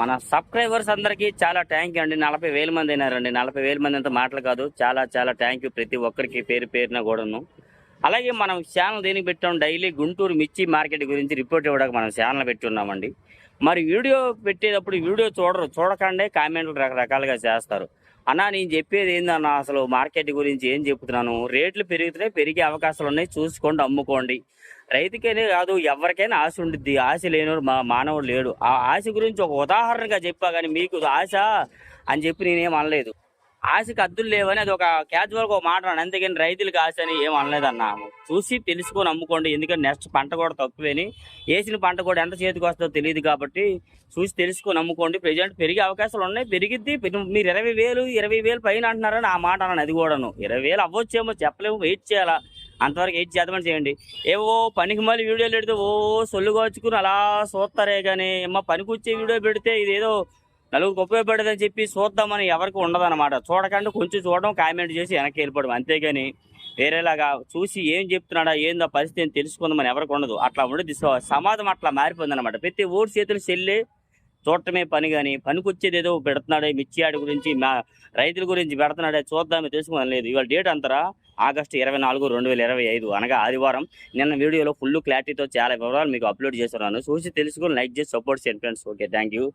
మన సబ్స్క్రైబర్స్ అందరికీ చాలా థ్యాంక్ యూ అండి. నలభై వేల మంది అయినారండి. నలభై వేల మంది అంత మాటలు కాదు. చాలా చాలా థ్యాంక్ యూ ప్రతి ఒక్కరికి పేరు పేరున కూడాను. అలాగే మనం ఛానల్ దేనికి పెట్టాం? డైలీ గుంటూరు మిర్చి మార్కెట్ గురించి రిపోర్ట్ ఇవ్వడానికి మనం ఛానల్ పెట్టి ఉన్నామండి. మరి వీడియో పెట్టేటప్పుడు వీడియో చూడరు. చూడకండే కామెంట్లు రకరకాలుగా చేస్తారు. అన్నా నేను చెప్పేది ఏందన్నా? అసలు మార్కెట్ గురించి ఏం చెప్తున్నాను? రేట్లు పెరుగుతున్నాయి పెరిగే అవకాశాలు ఉన్నాయి. చూసుకోండి అమ్ముకోండి. రైతుకైనా కాదు ఎవరికైనా ఆశ ఉండిద్ది. ఆశ లేనివాడు మా మానవుడు లేడు. ఆ ఆశ గురించి ఒక ఉదాహరణగా చెప్పా కానీ మీకు ఆశ అని చెప్పి నేనేం అనలేదు. ఆశకి అద్దులు లేవని అది ఒక క్యాజువల్గా ఒక మాట అన్నాను. అంతేకాని రైతులకు ఆశ అని ఏం అనలేదు చూసి తెలుసుకొని అమ్ముకోండి ఎందుకంటే నెక్స్ట్ పంట కూడా తక్కువేని. వేసిన పంట కూడా ఎంత చేతికి వస్తుందో తెలియదు కాబట్టి చూసి తెలుసుకొని అమ్ముకోండి ప్రజెంట్ పెరిగే అవకాశాలు ఉన్నాయి. పెరిగిద్ది. మీరు ఇరవై వేలు ఇరవై వేలు పైన అంటున్నారని ఆ మాట అన్నాను. అది కూడాను. ఇరవై వేలు అవ్వచ్చేమో చెప్పలేము. వెయిట్ చేయాలా? అంతవరకు ఏం చేద్దామని చేయండి. ఏవో పనికి మళ్ళీ వీడియోలు పెడితే ఓ సొల్లు కాచుకుని అలా చూస్తారే కానీ మా పనికొచ్చే వీడియో పెడితే ఇదేదో నలుగురికి ఉపయోగపడదని చెప్పి చూద్దామని ఎవరికి ఉండదన్నమాట. చూడకుండా కొంచెం చూడడం కామెంట్ చేసి వెనక్కి వెళ్ళిపోవడం. అంతేగాని వేరేలాగా చూసి ఏం చెప్తున్నాడా ఏందో పరిస్థితి తెలుసుకుందామని ఎవరికి ఉండదు. అట్లా ఉండదు సమాజం అట్లా మారిపోయింది అనమాట ప్రతి ఓటు చేతులు చెల్లి చూడటమే పని కానీ పనికొచ్చేది ఏదో పెడుతున్నాడే మిర్చి గురించి మా రైతుల గురించి పెడుతున్నాడే చూద్దామే తెలుసుకోవడం లేదు. ఇవాళ డేట్ అంతరా? ఆగస్టు ఇరవై నాలుగు రెండు వేల ఇరవై ఐదు అనగా ఆదివారం. నిన్న వీడియోలో ఫుల్ క్లారిటీతో చాలా వివరాలు మీకు అప్లోడ్ చేస్తున్నాను. చూసి తెలుసుకుని లైక్ చేసి సపోర్ట్ చేయండి ఫ్రెండ్స్ ఓకే థ్యాంక్ యూ